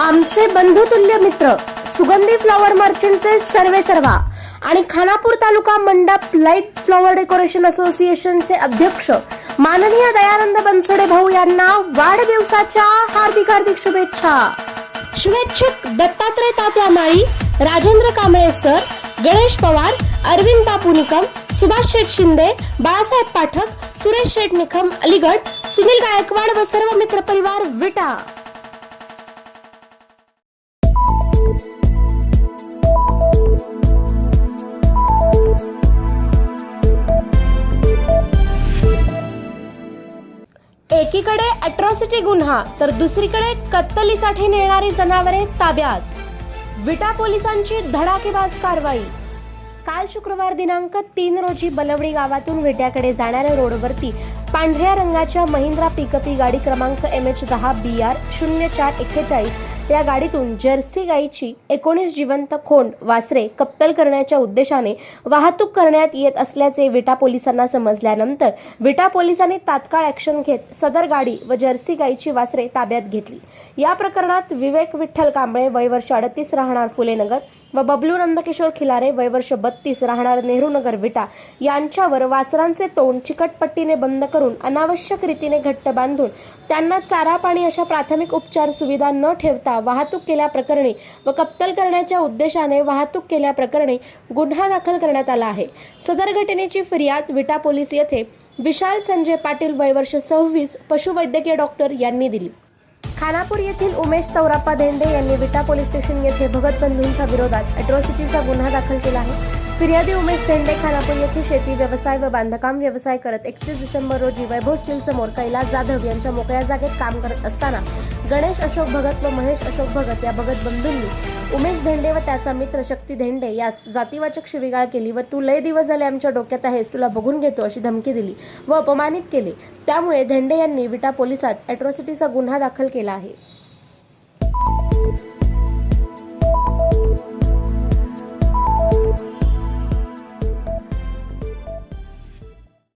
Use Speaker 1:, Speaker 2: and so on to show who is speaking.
Speaker 1: आमचे बंधुतुल्य मित्र सुगंधी फ्लॉवर मर्चंटचे सर्वे सर्वा आणि खानापूर तालुका मंडप लाइट फ्लॉवर डेकोरेशन असोसिएशनचे अध्यक्ष माननीय दयानंद बनसोडे भाऊ यांना वाढदिवसाच्या हार्दिक हार्दिक शुभेच्छा. शुभेच्छुक दत्तात्रय तात्या माळी राजेंद्र कांबळे सर गणेश पवार अरविंद बापू निकम सुभाष शेठ शिंदे बाळासाहेब पाठक सुरेश शेठ निकम अलीगड सुनील गायकवाड व सर्व मित्रपरिवार विटा. एकीकडे अट्रॉसिटी गुन्हा तर दुसरीकडे कत्तलीसाठी नेणारी जनावरे ताब्यात. विटा पोलिसांची धडाकेबाज कारवाई. काल शुक्रवार दिनांक तीन रोजी बलवडी गावातून विट्याकडे जाणाऱ्या रोडवरती पांढऱ्या रंगाच्या महिंद्रा पिकअपी गाडी क्रमांक एम एच दहा बी आर शून्य चार एक्केचाळीस या गाडीतून जर्सी गाईची एकोणीस जिवंत खोंड वासरे कप्तल करण्याच्या उद्देशाने वाहतूक करण्यात येत असल्याचे विटा पोलिसांना समजल्यानंतर विटा पोलिसांनी तात्काळ ॲक्शन घेत सदर गाडी व जर्सी गाईची वासरे ताब्यात घेतली. या प्रकरणात विवेक विठ्ठल कांबळे वयवर्ष अडतीस राहणार फुलेनगर व बबलू नंदकिशोर खिलारे वयवर्ष बत्तीस राहणार नेहरूनगर विटा यांच्यावर वासरांचे तोंड चिकटपट्टीने बंद करून अनावश्यक रीतीने घट्ट बांधून त्यांना चारा पाणी अशा प्राथमिक उपचार सुविधा न ठेवता वाहतूक केल्याप्रकरणी व कत्तल करण्याच्या उद्देशाने वाहतूक केल्याप्रकरणी गुन्हा दाखल करण्यात आला आहे. सदर घटनेची फिर्याद विटा पोलीस येथे विशाल संजय पाटील वय वर्ष सव्वीस पशुवैद्यकीय डॉक्टर यांनी दिली. खानापूर येथील उमेश तौराप्पा धेंडे यांनी विटा पोलीस स्टेशन येथे भगत बंधूंच्या विरोधात अॅट्रॉसिटीचा गुन्हा दाखल केला आहे. फिर्यादी उमेश धेंडे खानापूर येथे शेती व्यवसाय व बांधकाम व्यवसाय करत एकतीस डिसेंबर रोजी वैभव स्टील समोर कैलास जाधव यांच्या मोकळ्या जागेत काम करत असताना गणेश अशोक भगत व महेश अशोक भगत या भगत बंधूंनी उमेश धेंडे व त्याचा मित्र शक्ती धेंडे यास जातीवाचक शिवीगाळ केली व तू लय दिवस झाले आमच्या डोक्यात आहेस तुला बघून घेतो अशी धमकी दिली व अपमानित केले. त्यामुळे धेंडे यांनी विटा पोलिसात अॅट्रॉसिटीचा गुन्हा दाखल केला आहे.